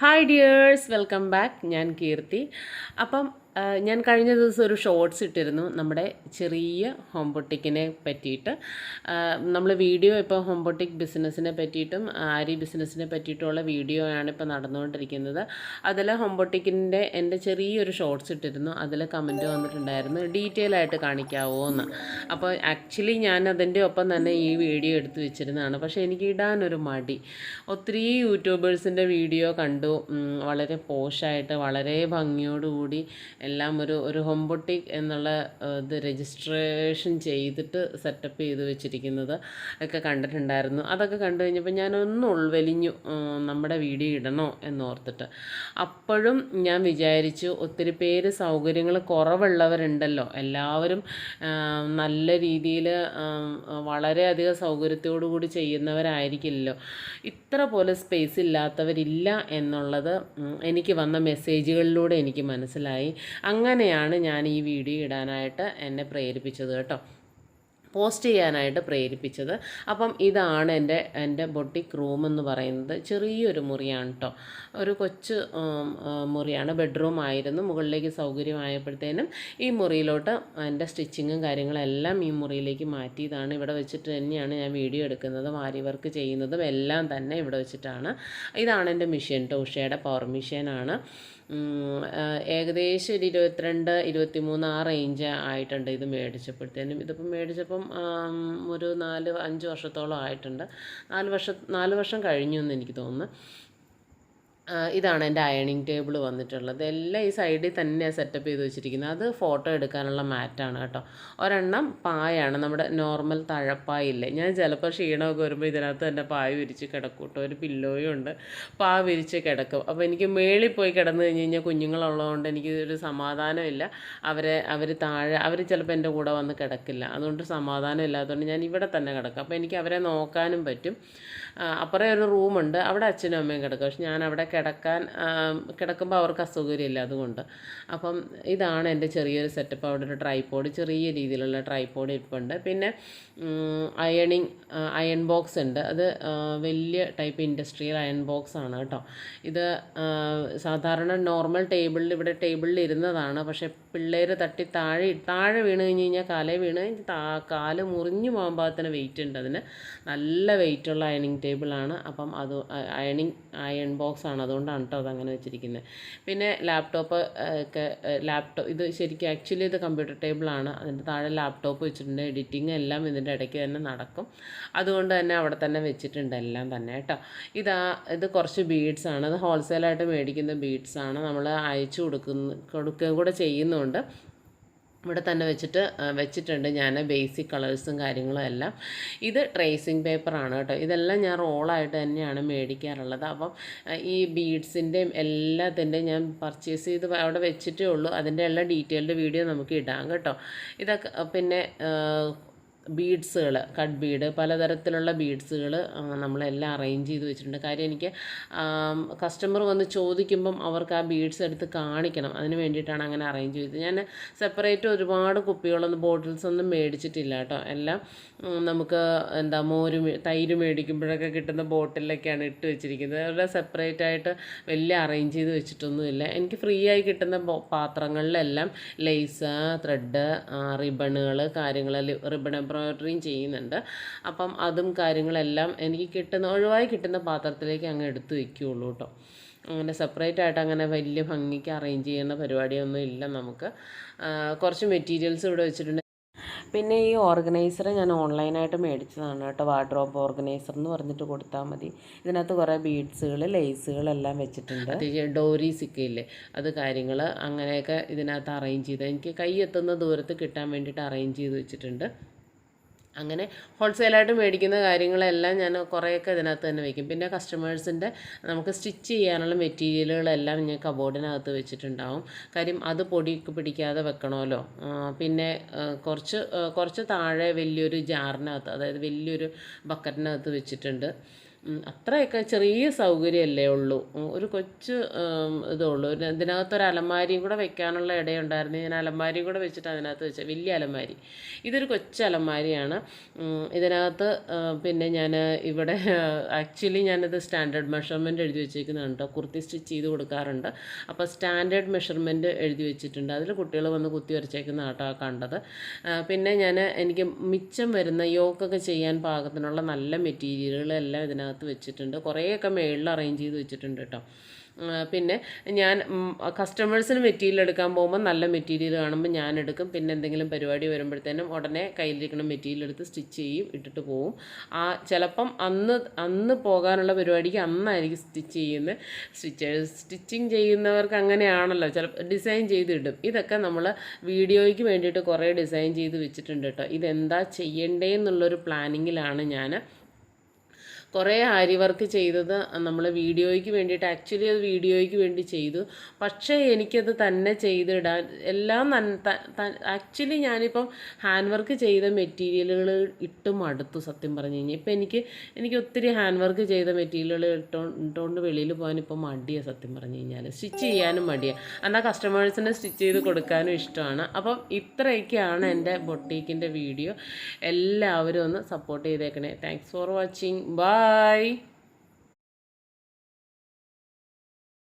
Hi dears welcome back ഞാൻ കീർത്തി അപ്പം ആ, ഞാൻ കഴിഞ്ഞ ദിവസം ഒരു ഷോർട്സ് ഇട്ടിരുന്നു. നമ്മുടെ ചെറിയ ഹോംബോട്ടിക്കിനെ പറ്റിയിട്ട്. നമ്മൾ വീഡിയോ ഇപ്പോൾ ഹോംബോട്ടിക് ബിസിനസ്സിനെ പറ്റിയിട്ടും ആരി ബിസിനസ്സിനെ പറ്റിയിട്ടുള്ള വീഡിയോ ആണ് ഇപ്പോൾ നടന്നുകൊണ്ടിരിക്കുന്നത്. അതിൽ ഹോംബോട്ടിക്കിന്റെ എന്റെ ചെറിയൊരു ഷോർട്സ് ഇട്ടിരുന്നു. അതിൽ കമന്റ് വന്നിട്ടുണ്ടായിരുന്നു. ഡീറ്റെയിൽ ആയിട്ട് കാണിക്കാവോ എന്ന് അപ്പോൾ ആക്ച്വലി ഞാൻ അതിന്റെ ഒപ്പം തന്നെ ഈ വീഡിയോ എടുത്തു വെച്ചിരുന്നതാണ്. പക്ഷേ എനിക്ക് ഇടാനൊരു മടി. ഒത്തിരി യൂട്യൂബേഴ്സിന്റെ വീഡിയോ കണ്ടു. വളരെ പോഷായിട്ട് വളരെ ഭംഗിയോടുകൂടി എല്ലാം ഒരു ഒരു ഹോംബോട്ടി എന്നുള്ള ഇത് രജിസ്ട്രേഷൻ ചെയ്തിട്ട് സെറ്റപ്പ് ചെയ്ത് വെച്ചിരിക്കുന്നത് ഒക്കെ കണ്ടിട്ടുണ്ടായിരുന്നു. അതൊക്കെ കണ്ടു കഴിഞ്ഞപ്പോൾ ഞാനൊന്ന് ഉൾവലിഞ്ഞു നമ്മുടെ വീഡിയോ ഇടണോ എന്നോർത്തിട്ട് അപ്പോഴും ഞാൻ വിചാരിച്ചു ഒത്തിരി പേര് സൗകര്യങ്ങൾ കുറവുള്ളവരുണ്ടല്ലോ. എല്ലാവരും നല്ല രീതിയിൽ വളരെയധികം സൗകര്യത്തോടു കൂടി ചെയ്യുന്നവരായിരിക്കില്ലല്ലോ. ഇത്ര പോലെ സ്പേസ് ഇല്ലാത്തവരില്ല എന്നുള്ളത് എനിക്ക് വന്ന മെസ്സേജുകളിലൂടെ എനിക്ക് മനസ്സിലായി. അങ്ങനെയാണ് ഞാൻ ഈ വീഡിയോ ഇടാനായിട്ട് എന്നെ പ്രേരിപ്പിച്ചത് കേട്ടോ. പോസ്റ്റ് ചെയ്യാനായിട്ട് പ്രേരിപ്പിച്ചത്. അപ്പം ഇതാണ് എന്റെ എന്റെ ബൊട്ടിക് റൂം എന്ന് പറയുന്നത്. ചെറിയൊരു മുറിയാണ് കേട്ടോ. ഒരു കൊച്ചു മുറിയാണ്. ബെഡ്റൂം ആയിരുന്നു. മുകളിലേക്ക് സൗകര്യമായപ്പോഴത്തേനും ഈ മുറിയിലോട്ട് എന്റെ സ്റ്റിച്ചിങ്ങും കാര്യങ്ങളെല്ലാം ഈ മുറിയിലേക്ക് മാറ്റിയതാണ്. ഇവിടെ വെച്ചിട്ട് തന്നെയാണ് ഞാൻ വീഡിയോ എടുക്കുന്നതും. ആരി വർക്ക് ചെയ്യുന്നതും എല്ലാം തന്നെ ഇവിടെ വെച്ചിട്ടാണ്. ഇതാണ് എന്റെ മെഷീൻ ടോഷയുടെ പവർ ആ, ഏകദേശം ഒരു ഇരുപത്തിരണ്ട് ഇരുപത്തി മൂന്ന് ആ റേഞ്ച് ആയിട്ടുണ്ട് ഇത് മേടിച്ചപ്പോഴത്തേനും. ഇതിപ്പം മേടിച്ചപ്പം ഒരു നാല് അഞ്ച് വർഷത്തോളം ആയിട്ടുണ്ട്. നാല് വർഷം നാല് വർഷം കഴിഞ്ഞു എന്ന് എനിക്ക് തോന്നുന്നു. ഇതാണ് എന്റെ അയണിങ് ടേബിൾ വന്നിട്ടുള്ളത്. എല്ലാം ഈ സൈഡിൽ തന്നെ സെറ്റപ്പ് ചെയ്ത് വെച്ചിരിക്കുന്നത്. അത് ഫോട്ടോ എടുക്കാനുള്ള മാറ്റാണ് കേട്ടോ. ഒരെണ്ണം പായാണ്. നമ്മുടെ നോർമൽ തഴപ്പായില്ലേ ഞാൻ ചിലപ്പോൾ ക്ഷീണമൊക്കെ വരുമ്പോൾ ഇതിനകത്ത് തന്നെ പായ വിരിച്ച് കിടക്കും കേട്ടോ. ഒരു പില്ലോയും ഉണ്ട്. പായ വിരിച്ച് കിടക്കും. അപ്പോൾ എനിക്ക് മേളിൽ പോയി കിടന്ന് കഴിഞ്ഞ് കഴിഞ്ഞാൽ കുഞ്ഞുങ്ങളുള്ളതുകൊണ്ട് എനിക്ക് ഒരു സമാധാനമില്ല അവരെ അവർ താഴെ അവർ ചിലപ്പോൾ എന്റെ കൂടെ വന്ന് കിടക്കില്ല. അതുകൊണ്ട് സമാധാനം ഇല്ലാത്തതുകൊണ്ട് ഞാൻ ഇവിടെ തന്നെ കിടക്കും. അപ്പോൾ എനിക്ക് അവരെ നോക്കാനും പറ്റും. അപ്പുറം ഒരു റൂമുണ്ട്. അവിടെ അച്ഛനും അമ്മയും കിടക്കും. പക്ഷെ ഞാൻ അവിടെ കിടക്കാൻ കിടക്കുമ്പോൾ അവർക്ക് അസൗകര്യമില്ല അതുകൊണ്ട്. അപ്പം ഇതാണ് എന്റെ ചെറിയൊരു സെറ്റപ്പ് അവിടെ ഒരു ട്രൈപ്പോഡ് ചെറിയ രീതിയിലുള്ള ട്രൈപ്പോഡ് ഇരിപ്പുണ്ട്. പിന്നെ അയണിങ് അയൺ ബോക്സ് ഉണ്ട്. അത് വലിയ ടൈപ്പ് ഇൻഡസ്ട്രിയൽ അയൺ ബോക്സ് ആണ് കേട്ടോ. ഇത് സാധാരണ നോർമൽ ടേബിളിൽ ഇവിടെ ടേബിളിൽ ഇരുന്നതാണ്. പക്ഷേ പിള്ളേർ തട്ടി താഴെ താഴെ വീണ് കഴിഞ്ഞ് കഴിഞ്ഞാൽ കാലേ വീണ് താ കാൽ മുറിഞ്ഞു പോകാൻ പാകത്തിന് വെയിറ്റ് ഉണ്ട്. അതിന് നല്ല വെയിറ്റുള്ള അയണിങ് ടേബിളാണ്. അപ്പം അത് അയണിങ് അയൺ ബോക്സ് ആണ് അതുകൊണ്ടാണ് കേട്ടോ അതങ്ങനെ വെച്ചിരിക്കുന്നത്. പിന്നെ ലാപ്ടോപ്പ് ഒക്കെ ലാപ്ടോപ്പ് ഇത് ശരിക്കും ആക്ച്വലി ഇത് കമ്പ്യൂട്ടർ ടേബിളാണ്. അതിന്റെ താഴെ ലാപ്ടോപ്പ് വെച്ചിട്ടുണ്ട്. എഡിറ്റിംഗ് എല്ലാം ഇതിന്റെ ഇടയ്ക്ക് തന്നെ നടക്കും. അതുകൊണ്ട് തന്നെ അവിടെ തന്നെ വെച്ചിട്ടുണ്ട്. എല്ലാം തന്നെ കേട്ടോ ഇതാ ഇത് കുറച്ച് ബീഡ്സ് ആണ്. അത് ഹോൾസെയിലായിട്ട് മേടിക്കുന്ന ബീഡ്സ് ആണ്. നമ്മൾ അയച്ചു കൊടുക്കുന്ന കൊടുക്കുകയും കൂടെ ചെയ്യുന്നുണ്ട്. ഇവിടെ തന്നെ വെച്ചിട്ട് വെച്ചിട്ടുണ്ട് ഞാൻ ബേസിക് കളേഴ്സും കാര്യങ്ങളും എല്ലാം. ഇത് ട്രേസിങ് പേപ്പറാണ് കേട്ടോ. ഇതെല്ലാം ഞാൻ റോളായിട്ട് തന്നെയാണ് മേടിക്കാറുള്ളത്. അപ്പം ഈ ബീഡ്സിന്റെയും എല്ലാത്തിന്റെയും ഞാൻ പർച്ചേസ് ചെയ്ത് അവിടെ വെച്ചിട്ടേ ഉള്ളൂ. അതിന്റെ എല്ലാ ഡീറ്റെയിൽഡ് വീഡിയോ നമുക്ക് ഇടാം കേട്ടോ. ഇതൊക്കെ പിന്നെ ബീഡ്സുകൾ കട്ട് ബീഡ് പലതരത്തിലുള്ള ബീഡ്സുകൾ നമ്മളെല്ലാം അറേഞ്ച് ചെയ്ത് വെച്ചിട്ടുണ്ട്. കാര്യം എനിക്ക് കസ്റ്റമർ വന്ന് ചോദിക്കുമ്പം അവർക്ക് ആ ബീഡ്സ് എടുത്ത് കാണിക്കണം. അതിന് വേണ്ടിയിട്ടാണ് അങ്ങനെ അറേഞ്ച് ചെയ്തത്. ഞാൻ സെപ്പറേറ്റ് ഒരുപാട് കുപ്പികളൊന്നും ബോട്ടിൽസ് ഒന്നും മേടിച്ചിട്ടില്ല കേട്ടോ. എല്ലാം നമുക്ക് എന്താ മോര് തൈര് മേടിക്കുമ്പോഴൊക്കെ കിട്ടുന്ന ബോട്ടിലൊക്കെയാണ് ഇട്ട് വെച്ചിരിക്കുന്നത്. അവരുടെ സെപ്പറേറ്റ് ആയിട്ട് വലിയ അറേഞ്ച് ചെയ്ത് വെച്ചിട്ടൊന്നുമില്ല. എനിക്ക് ഫ്രീ ആയി കിട്ടുന്ന പാത്രങ്ങളിലെല്ലാം ലേസ് ത്രെഡ് റിബണുകൾ കാര്യങ്ങൾ റിബൺ എംബ്രോയിഡറിയും ചെയ്യുന്നുണ്ട്. അപ്പം അതും കാര്യങ്ങളെല്ലാം എനിക്ക് കിട്ടുന്ന ഒഴിവായി കിട്ടുന്ന പാത്രത്തിലേക്ക് അങ്ങ് എടുത്തു വയ്ക്കുകയുള്ളൂ കേട്ടോ. അങ്ങനെ സെപ്പറേറ്റ് ആയിട്ട് അങ്ങനെ വലിയ ഭംഗിക്ക് അറേഞ്ച് ചെയ്യുന്ന പരിപാടിയൊന്നും ഇല്ല നമുക്ക്. കുറച്ച് മെറ്റീരിയൽസ് ഇവിടെ വെച്ചിട്ടുണ്ട്. പിന്നെ ഈ ഓർഗനൈസർ ഞാൻ ഓൺലൈനായിട്ട് മേടിച്ചതാണ് കേട്ടോ. വാർഡ്രോബ് ഓർഗനൈസർ എന്ന് പറഞ്ഞിട്ട് കൊടുത്താൽ മതി. ഇതിനകത്ത് കുറേ ബീഡ്സുകൾ ലേസുകളെല്ലാം വെച്ചിട്ടുണ്ട്. ഡോറി ഒക്കെ ഇല്ലേ അത് കാര്യങ്ങൾ അങ്ങനെയൊക്കെ ഇതിനകത്ത് അറേഞ്ച് ചെയ്ത് എനിക്ക് കൈ എത്തുന്ന ദൂരത്ത് കിട്ടാൻ വേണ്ടിയിട്ട് അറേഞ്ച് ചെയ്ത് വെച്ചിട്ടുണ്ട്. അങ്ങനെ ഹോൾസെയിലായിട്ട് മേടിക്കുന്ന കാര്യങ്ങളെല്ലാം ഞാൻ കുറേയൊക്കെ ഇതിനകത്ത് തന്നെ വയ്ക്കും പിന്നെ കസ്റ്റമേഴ്സിന്റെ നമുക്ക് സ്റ്റിച്ച് ചെയ്യാനുള്ള മെറ്റീരിയലുകളെല്ലാം ഞാൻ കബോർഡിനകത്ത് വെച്ചിട്ടുണ്ടാവും. കാര്യം അത് പൊടി പിടിക്കാതെ വെക്കണമല്ലോ. പിന്നെ കുറച്ച് കുറച്ച് താഴെ വലിയൊരു ജാറിനകത്ത് അതായത് വലിയൊരു ബക്കറ്റിനകത്ത് വെച്ചിട്ടുണ്ട്. അത്രയൊക്കെ ചെറിയ സൗകര്യമല്ലേ ഉള്ളൂ. ഒരു കൊച്ച് ഇതേ ഉള്ളൂ ഒരു ഇതിനകത്തൊരു അലമാരിയും കൂടെ വെക്കാനുള്ള ഇടയുണ്ടായിരുന്നു. ഞാൻ അലമാരിയും കൂടെ വെച്ചിട്ട് അതിനകത്ത് വെച്ച വലിയ അലമാരി. ഇതൊരു കൊച്ചു അലമാരിയാണ്. ഇതിനകത്ത് പിന്നെ ഞാൻ ഇവിടെ ആക്ച്വലി ഞാനത് സ്റ്റാൻഡേർഡ് മെഷർമെന്റ് എഴുതി വെച്ചേക്കുന്നതാണ് കേട്ടോ കുർത്തി സ്റ്റിച്ച് ചെയ്ത് കൊടുക്കാറുണ്ട്. അപ്പോൾ സ്റ്റാൻഡേർഡ് മെഷർമെന്റ് എഴുതി വെച്ചിട്ടുണ്ട്. അതിൽ കുട്ടികൾ വന്ന് കുത്തി വരച്ചേക്കുന്ന ആട്ടോ കണ്ടത്. പിന്നെ ഞാൻ എനിക്ക് മിച്ചം വരുന്ന യോക്കൊക്കെ ചെയ്യാൻ പാകത്തിനുള്ള നല്ല മെറ്റീരിയലുകളെല്ലാം ഇതിനകത്ത് വെച്ചിട്ടുണ്ട്. കുറേയൊക്കെ മേളിൽ അറേഞ്ച് ചെയ്ത് വെച്ചിട്ടുണ്ട് കേട്ടോ. പിന്നെ ഞാൻ കസ്റ്റമേഴ്സിന് മെറ്റീരിയൽ എടുക്കാൻ പോകുമ്പോൾ നല്ല മെറ്റീരിയൽ കാണുമ്പോൾ ഞാൻ എടുക്കും. പിന്നെ എന്തെങ്കിലും പരിപാടി വരുമ്പോഴത്തേനും ഉടനെ കയ്യിലിരിക്കുന്ന മെറ്റീരിയൽ എടുത്ത് സ്റ്റിച്ച് ചെയ്യും ഇട്ടിട്ട് പോവും. ആ ചിലപ്പം അന്ന് അന്ന് പോകാനുള്ള പരിപാടിക്ക് അന്നായിരിക്കും സ്റ്റിച്ച് ചെയ്യുന്നത്. സ്റ്റിച്ചേഴ്സ് സ്റ്റിച്ചിങ് ചെയ്യുന്നവർക്ക് അങ്ങനെയാണല്ലോ. ചിലപ്പോൾ ഡിസൈൻ ചെയ്തിടും. ഇതൊക്കെ നമ്മൾ വീഡിയോയ്ക്ക് വേണ്ടിയിട്ട് കുറേ ഡിസൈൻ ചെയ്ത് വെച്ചിട്ടുണ്ട് കേട്ടോ. ഇതെന്താ ചെയ്യണ്ടേ എന്നുള്ളൊരു പ്ലാനിങ്ങിലാണ് ഞാൻ കുറേ ആരി വർക്ക് ചെയ്തത് നമ്മൾ വീഡിയോയ്ക്ക് വേണ്ടിയിട്ട് ആക്ച്വലി അത് വീഡിയോയ്ക്ക് വേണ്ടി ചെയ്തു. പക്ഷേ എനിക്കത് തന്നെ ചെയ്തിടാൻ എല്ലാം ആക്ച്വലി ഞാനിപ്പം ഹാൻഡ് വർക്ക് ചെയ്ത മെറ്റീരിയലുകൾ ഇട്ട് മടുത്തു സത്യം പറഞ്ഞു കഴിഞ്ഞാൽ ഇപ്പം എനിക്ക് എനിക്ക് ഒത്തിരി ഹാൻഡ് വർക്ക് ചെയ്ത മെറ്റീരിയലുകൾ ഇട്ടോ ഇട്ടുകൊണ്ട് വെളിയിൽ പോകാൻ ഇപ്പം മടിയാണ് സത്യം പറഞ്ഞു കഴിഞ്ഞാൽ സ്റ്റിച്ച് ചെയ്യാനും മടിയാണ് എന്നാൽ കസ്റ്റമേഴ്സിന് സ്റ്റിച്ച് ചെയ്ത് കൊടുക്കാനും ഇഷ്ടമാണ്. അപ്പം ഇത്രയൊക്കെയാണ് എന്റെ ബൊട്ടീക്കിന്റെ വീഡിയോ. എല്ലാവരും ഒന്ന് സപ്പോർട്ട് ചെയ്തേക്കണേ. Thanks for watching bye bye.